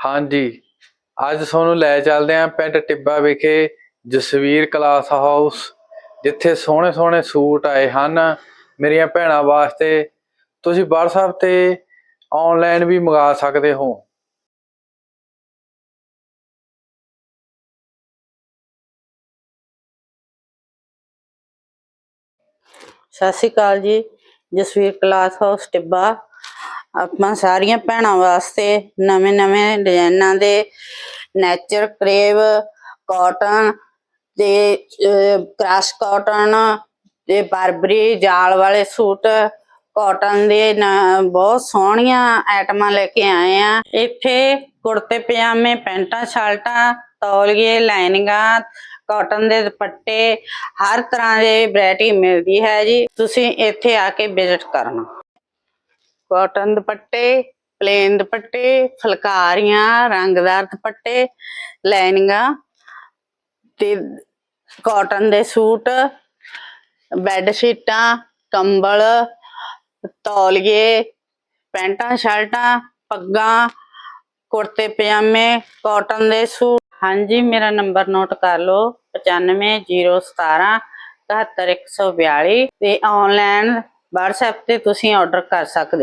ਹਾਂਜੀ। ਅੱਜ ਤੁਹਾਨੂੰ ਲੈ ਚੱਲਦੇ ਆਂ ਪਿੰਡ ਟਿੱਬਾ ਵਿਖੇ ਜਸਵੀਰ ਕਲਾਸ ਹਾਊਸ, ਜਿੱਥੇ ਸੋਹਣੇ ਸੋਹਣੇ ਸੂਟ ਆਏ ਹਨ ਮੇਰੀਆਂ ਭੈਣਾਂ ਵਾਸਤੇ। ਤੁਸੀਂ WhatsApp ਤੇ ਆਨਲਾਈਨ ਵੀ ਮੰਗਾ ਸਕਦੇ ਹੋ। ਸਤਿ ਸ਼੍ਰੀ ਅਕਾਲ ਜੀ, ਜਸਵੀਰ ਕਲਾਸ ਹਾਊਸ, ਟਿੱਬਾ। ਆਪਾਂ ਸਾਰੀਆਂ ਭੈਣਾਂ ਵਾਸਤੇ ਨਵੇਂ ਨਵੇਂ ਡਿਜ਼ਾਈਨਾਂ ਦੇ ਨੈਚਰ ਕਰੇਵ ਕਾਟਨ ਤੇ ਕ੍ਰਾਸ ਕਾਟਨ ਤੇ ਬਰਬਰੀ ਜਾਲ ਵਾਲੇ ਸੂਟ ਕਾਟਨ ਦੇ ਬਹੁਤ ਸੋਹਣੀਆਂ ਆਈਟਮਾਂ ਲੈ ਕੇ ਆਏ ਆ। ਇੱਥੇ ਕੁੜਤੇ ਪਜਾਮੇ, ਪੈਂਟਾਂ, ਸ਼ਰਟਾਂ, ਤੌਲੀਏ, ਲਾਈਨਿੰਗਾਂ, ਕਾਟਨ ਦੇ ਦੁਪੱਟੇ, ਹਰ ਤਰ੍ਹਾਂ ਦੀ ਵੈਰਾਈਟੀ ਮਿਲਦੀ ਹੈ ਜੀ। ਤੁਸੀਂ ਇੱਥੇ ਆ ਕੇ ਵਿਜ਼ਿਟ ਕਰਨਾ। ਕਾਟਨ ਦੁਪੱਟੇ, ਪਲੇਨ ਦੁਪੱਟੇ, ਫੁਲਕਾਰੀਆਂ, ਰੰਗਦਾਰ ਦੁਪੱਟੇ, ਲਾਈਨਿੰਗਾਂ ਤੇ ਕਾਟਨ ਦੇ ਸੂਟ, ਬੈੱਡ ਸ਼ੀਟਾਂ, ਕੰਬਲ, ਤੌਲੀਏ, ਪੈਂਟਾਂ, ਸ਼ਰਟਾਂ, ਪੱਗਾਂ, ਕੁੜਤੇ, ਪਜਾਮੇ, ਕਾਟਨ ਦੇ ਸੂਟ। ਹਾਂਜੀ, ਮੇਰਾ ਨੰਬਰ ਨੋਟ ਕਰ ਲਓ 95017 71142 ਤੇ ਆਨਲਾਈਨ WhatsApp ਤੇ ਤੁਸੀਂ ਆਰਡਰ ਕਰ ਸਕਦੇ ਹੋ।